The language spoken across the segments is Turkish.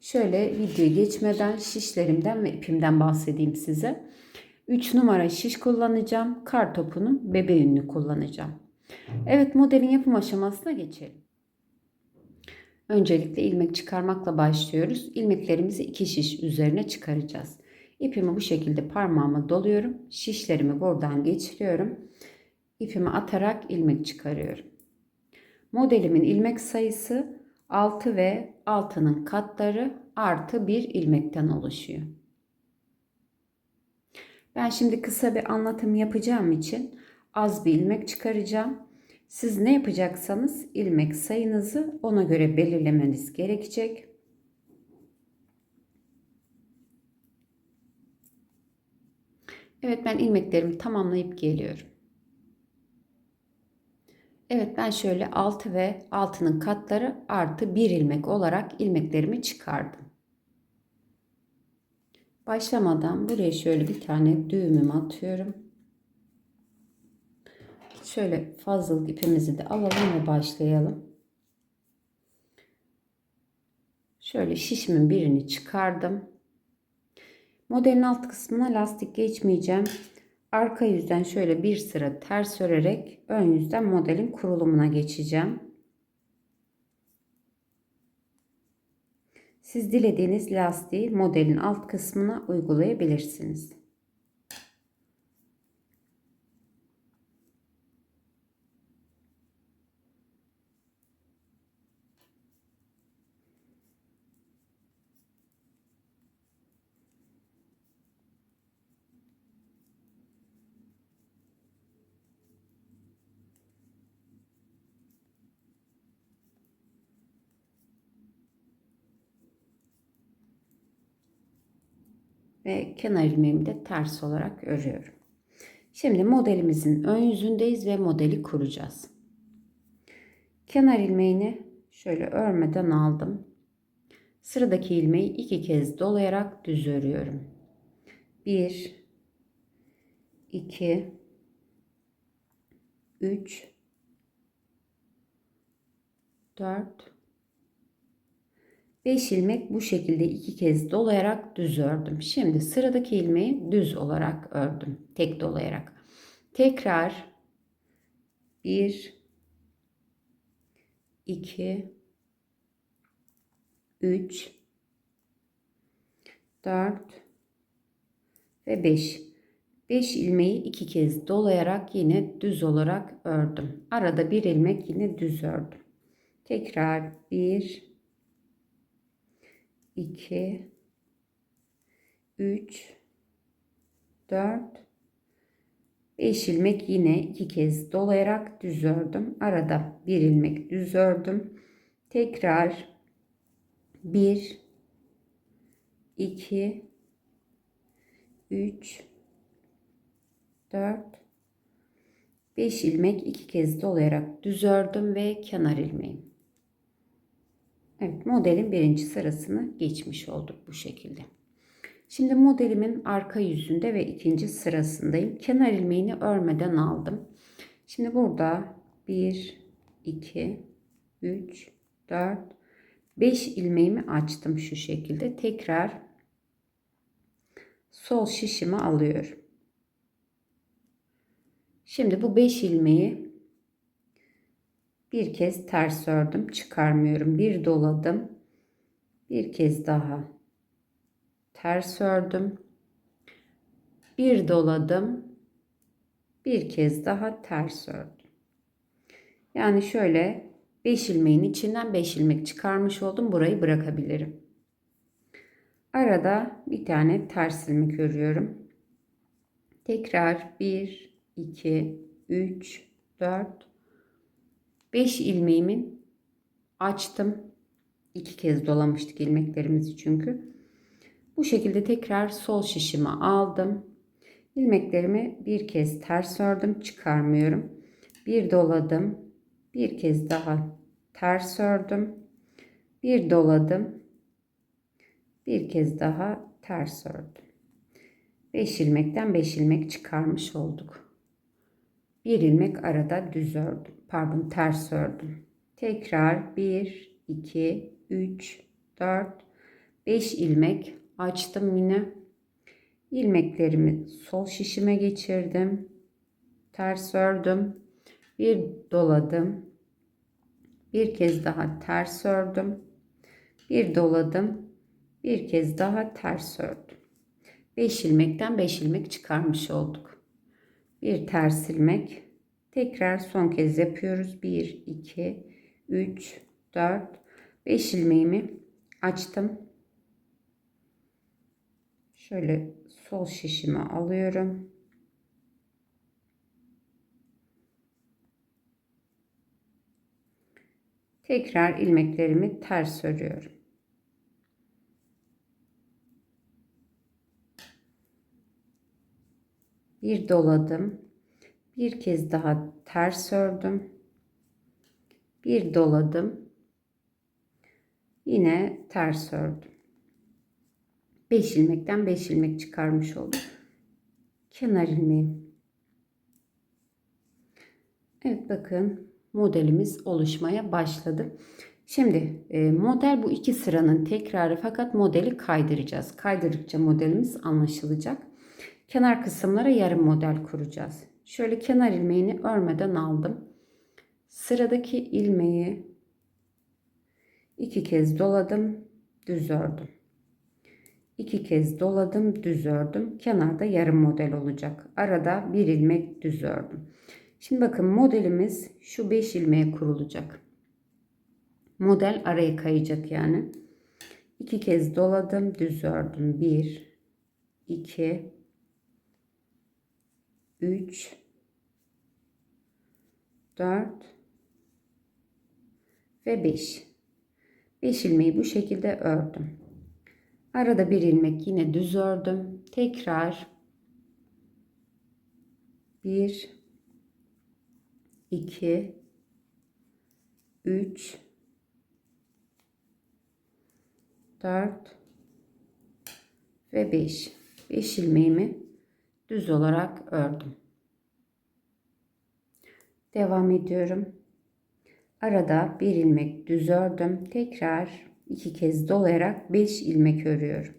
Şöyle video geçmeden şişlerimden ve ipimden bahsedeyim size. 3 numara şiş kullanacağım. Kar topunun bebe kullanacağım. Evet modelin yapım aşamasına geçelim. Öncelikle ilmek çıkarmakla başlıyoruz. İlmeklerimizi iki şiş üzerine çıkaracağız. İpimi bu şekilde parmağıma doluyorum. Şişlerimi buradan geçiriyorum. İpimi atarak ilmek çıkarıyorum. Modelimin ilmek sayısı 6 ve altının katları artı bir ilmekten oluşuyor. Ben şimdi kısa bir anlatım yapacağım için az bir ilmek çıkaracağım. Siz ne yapacaksanız ilmek sayınızı ona göre belirlemeniz gerekecek. Evet ben ilmeklerimi tamamlayıp geliyorum. Evet ben şöyle 6 ve altının katları artı 1 ilmek olarak ilmeklerimi çıkardım. Başlamadan buraya şöyle bir tane düğümümü atıyorum. Şöyle fazlalık ipimizi de alalım ve başlayalım. Şöyle şişimin birini çıkardım. Modelin alt kısmına lastik geçmeyeceğim. Arka yüzden şöyle bir sıra ters örerek ön yüzden modelin kurulumuna geçeceğim. Siz dilediğiniz lastiği modelin alt kısmına uygulayabilirsiniz. Ve kenar ilmeğimi de ters olarak örüyorum. Şimdi modelimizin ön yüzündeyiz ve modeli kuracağız. Kenar ilmeğini şöyle örmeden aldım. Sıradaki ilmeği iki kez dolayarak düz örüyorum. 1 2 3 4 5 ilmek bu şekilde iki kez dolayarak düz ördüm. Şimdi sıradaki ilmeği düz olarak ördüm. Tek dolayarak. Tekrar 1 2 3 4 ve 5. 5 ilmeği iki kez dolayarak yine düz olarak ördüm. Arada bir ilmek yine düz ördüm. Tekrar 1 2 3 4 5 ilmek yine iki kez dolayarak düz ördüm. Arada bir ilmek düz ördüm. Tekrar 1 2 3 4 5 ilmek iki kez dolayarak düz ördüm ve kenar ilmeğim. Evet modelin birinci sırasını geçmiş olduk bu şekilde. Şimdi modelimin arka yüzünde ve ikinci sırasındayım. Kenar ilmeğini örmeden aldım. Şimdi burada 1, 2, 3, 4, 5 ilmeğimi açtım şu şekilde. Tekrar sol şişimi alıyorum. Şimdi bu 5 ilmeği bir kez ters ördüm. Çıkarmıyorum. Bir doladım. Bir kez daha ters ördüm. Bir doladım. Bir kez daha ters ördüm. Yani şöyle 5 ilmeğin içinden 5 ilmek çıkarmış oldum. Burayı bırakabilirim. Arada bir tane ters ilmek örüyorum. Tekrar 1, 2, 3, 4, 5 ilmeğimi açtım. iki kez dolamıştık ilmeklerimizi çünkü. Bu şekilde tekrar sol şişimi aldım. İlmeklerimi bir kez ters ördüm, çıkarmıyorum. Bir doladım. Bir kez daha ters ördüm. Bir doladım. Bir kez daha ters ördüm. 5 ilmekten 5 ilmek çıkarmış olduk. Bir ilmek arada düz ördüm. Pardon ters ördüm. Tekrar 1, 2, 3, 4, 5 ilmek açtım yine. İlmeklerimi sol şişime geçirdim. Ters ördüm. Bir doladım. Bir kez daha ters ördüm. Bir doladım. Bir kez daha ters ördüm. 5 ilmekten 5 ilmek çıkarmış olduk. Bir ters ilmek. Tekrar son kez yapıyoruz. 1, 2, 3, 4, 5 ilmeğimi açtım. Şöyle sol şişimi alıyorum. Tekrar ilmeklerimi ters örüyorum. Bir doladım. Bir kez daha ters ördüm. Bir doladım. Yine ters ördüm. 5 ilmekten 5 ilmek çıkarmış oldum. Kenar ilmeğim. Evet bakın modelimiz oluşmaya başladı. Şimdi e, model bu iki sıranın tekrarı fakat modeli kaydıracağız. Kaydırdıkça modelimiz anlaşılacak. Kenar kısımlara yarım model kuracağız. Şöyle kenar ilmeğini örmeden aldım. Sıradaki ilmeği iki kez doladım, düz ördüm. İki kez doladım, düz ördüm. Kenarda yarım model olacak. Arada bir ilmek düz ördüm. Şimdi bakın modelimiz şu 5 ilmeğe kurulacak. Model araya kayacak yani. İki kez doladım, düz ördüm. 1 2 3 4 ve 5. 5 ilmeği bu şekilde ördüm. Arada bir ilmek yine düz ördüm. Tekrar 1 2 3 4 ve 5. 5 ilmeğimi düz olarak ördüm. Devam ediyorum. Arada bir ilmek düz ördüm. Tekrar iki kez dolayarak 5 ilmek örüyorum.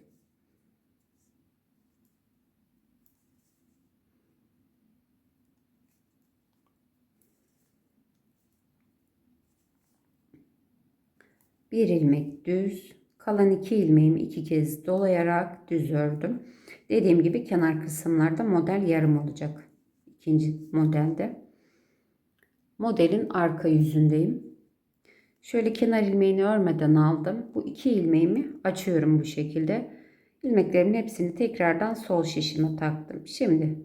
Bir ilmek düz, kalan iki ilmeğimi iki kez dolayarak düz ördüm. Dediğim gibi kenar kısımlarda model yarım olacak. İkinci modelde. Modelin arka yüzündeyim. Şöyle kenar ilmeğini örmeden aldım. Bu iki ilmeğimi açıyorum bu şekilde. İlmeklerimin hepsini tekrardan sol şişime taktım. Şimdi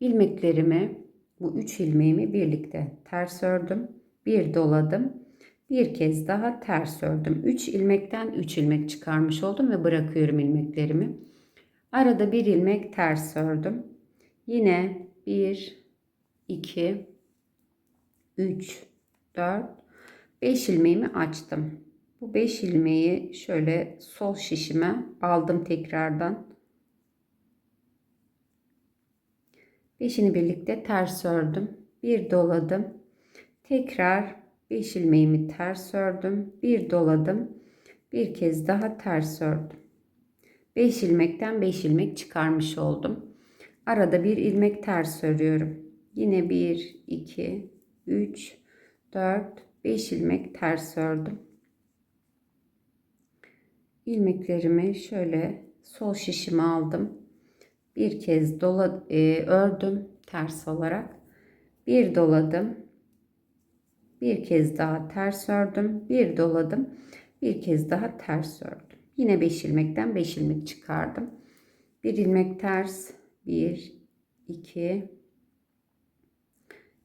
ilmeklerimi bu üç ilmeğimi birlikte ters ördüm. Bir doladım. Bir kez daha ters ördüm. 3 ilmekten 3 ilmek çıkarmış oldum ve bırakıyorum ilmeklerimi. Arada bir ilmek ters ördüm. Yine 1 2 3 4 5 ilmeğimi açtım. Bu 5 ilmeği şöyle sol şişime aldım tekrardan. 5'ini birlikte ters ördüm. Bir doladım. Tekrar 5 ilmeğimi ters ördüm. Bir doladım. Bir kez daha ters ördüm. 5 ilmekten 5 ilmek çıkarmış oldum. Arada bir ilmek ters örüyorum. Yine 1, 2, 3, 4, 5 ilmek ters ördüm. İlmeklerimi şöyle sol şişime aldım. Bir kez dola, e, ördüm ters olarak. Bir doladım. Bir kez daha ters ördüm. Bir doladım. Bir kez daha ters ördüm. Yine 5 ilmekten 5 ilmek çıkardım. Bir ilmek ters. 1 2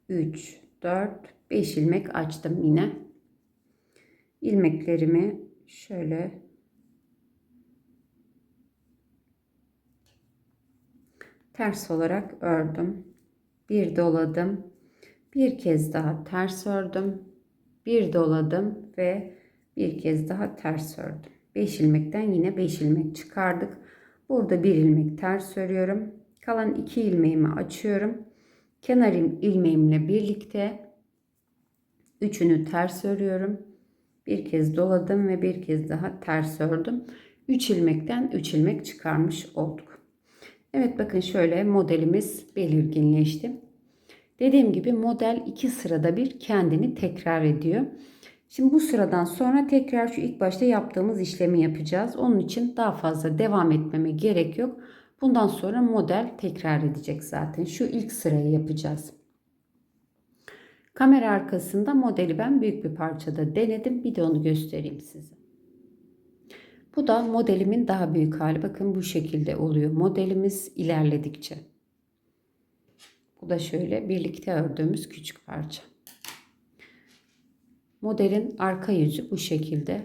3 4 5 ilmek açtım yine. İlmeklerimi şöyle ters olarak ördüm. Bir doladım. Bir kez daha ters ördüm. Bir doladım ve bir kez daha ters ördüm. 5 ilmekten yine 5 ilmek çıkardık. Burada bir ilmek ters örüyorum. Kalan 2 ilmeğimi açıyorum. Kenar ilmeğimle birlikte üçünü ters örüyorum. Bir kez doladım ve bir kez daha ters ördüm. 3 ilmekten 3 ilmek çıkarmış olduk. Evet bakın şöyle modelimiz belirginleşti. Dediğim gibi model iki sırada bir kendini tekrar ediyor. Şimdi bu sıradan sonra tekrar şu ilk başta yaptığımız işlemi yapacağız. Onun için daha fazla devam etmeme gerek yok. Bundan sonra model tekrar edecek zaten. Şu ilk sırayı yapacağız. Kamera arkasında modeli ben büyük bir parçada denedim. Bir de onu göstereyim size. Bu da modelimin daha büyük hali. Bakın bu şekilde oluyor. Modelimiz ilerledikçe. Bu da şöyle birlikte ördüğümüz küçük parça. Modelin arka yüzü bu şekilde.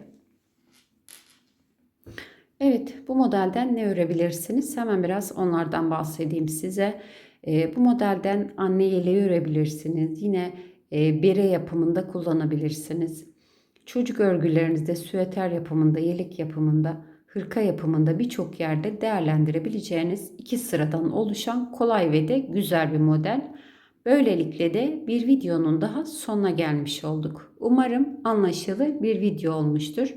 Evet bu modelden ne örebilirsiniz? Hemen biraz onlardan bahsedeyim size. E, bu modelden anne yeleği örebilirsiniz. Yine e, bere yapımında kullanabilirsiniz. Çocuk örgülerinizde, süveter yapımında, yelek yapımında, hırka yapımında birçok yerde değerlendirebileceğiniz iki sıradan oluşan kolay ve de güzel bir model. Böylelikle de bir videonun daha sonuna gelmiş olduk. Umarım anlaşılır bir video olmuştur.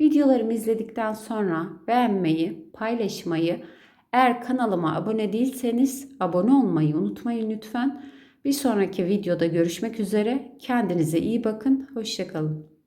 Videolarımı izledikten sonra beğenmeyi, paylaşmayı, eğer kanalıma abone değilseniz abone olmayı unutmayın lütfen. Bir sonraki videoda görüşmek üzere. Kendinize iyi bakın. Hoşçakalın.